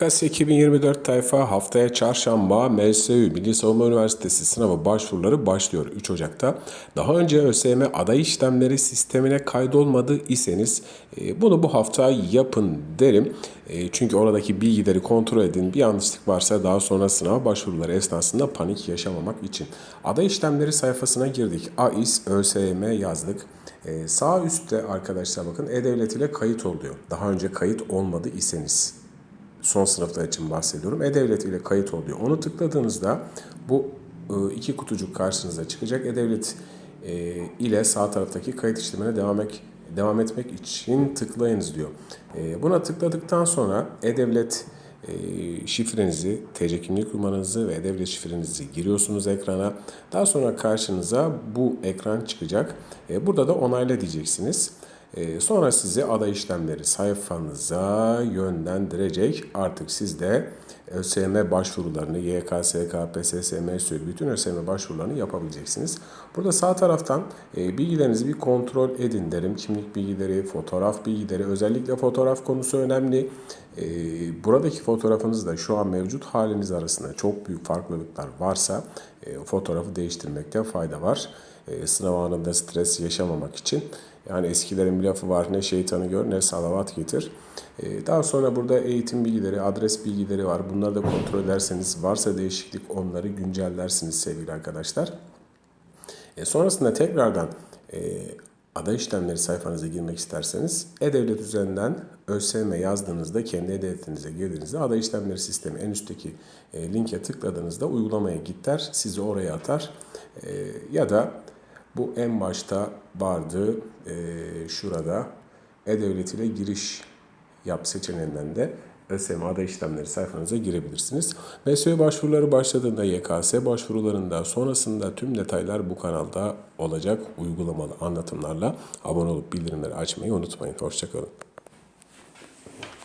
KAS 2024 tayfa haftaya çarşamba MSU Milli Savunma Üniversitesi sınavı başvuruları başlıyor 3 Ocak'ta. Daha önce ÖSYM aday işlemleri sistemine kaydolmadı iseniz e, bunu bu hafta yapın derim. E, Çünkü oradaki bilgileri kontrol edin. Bir yanlışlık varsa daha sonra sınav başvuruları esnasında panik yaşamamak için. Aday işlemleri sayfasına girdik. AİS, ÖSYM yazdık. E, Sağ üstte arkadaşlar bakın E-Devlet ile kayıt oluyor. Daha önce kayıt olmadı iseniz son sınıflar için bahsediyorum. E-Devlet ile kayıt oluyor. Onu tıkladığınızda bu e, iki kutucuk karşınıza çıkacak. E-Devlet e, ile sağ taraftaki kayıt işlemine devam etmek devam etmek için tıklayınız diyor. E, Buna tıkladıktan sonra E-Devlet şifrenizi, TC kimlik numaranızı ve E-Devlet şifrenizi giriyorsunuz ekrana. Daha sonra karşınıza bu ekran çıkacak. Burada da onayla diyeceksiniz. Ee, Sonra sizi aday işlemleri sayfanıza yönlendirecek. Artık siz de ÖSYM başvurularını, YKS, KPSS, MSÜ, bütün ÖSYM başvurularını yapabileceksiniz. Burada sağ taraftan e, bilgilerinizi bir kontrol edin derim. Kimlik bilgileri, fotoğraf bilgileri, özellikle fotoğraf konusu önemli. E, Buradaki fotoğrafınız da şu an mevcut haliniz arasında çok büyük farklılıklar varsa e, fotoğrafı değiştirmekte fayda var. E, Sınav anında stres yaşamamak için. Yani eskilerin bir lafı var ne şeytanı gör ne salavat getir. Ee, Daha sonra burada eğitim bilgileri, adres bilgileri var. Bunları da kontrol ederseniz varsa değişiklik onları güncellersiniz sevgili arkadaşlar. E, sonrasında tekrardan e, aday işlemleri sayfanıza girmek isterseniz E-Devlet üzerinden ÖSYM yazdığınızda kendi E-Devletinize girdiğinizde aday işlemleri sistemi en üstteki e, linke tıkladığınızda uygulamaya git der. Sizi oraya atar. E, ya da bu en başta vardı e, şurada E-Devlet ile giriş yap seçeneğinden de ÖSYM aday işlemleri sayfanıza girebilirsiniz. MSÜ başvuruları başladığında YKS başvurularında sonrasında tüm detaylar bu kanalda olacak uygulamalı anlatımlarla abone olup bildirimleri açmayı unutmayın. Hoşçakalın.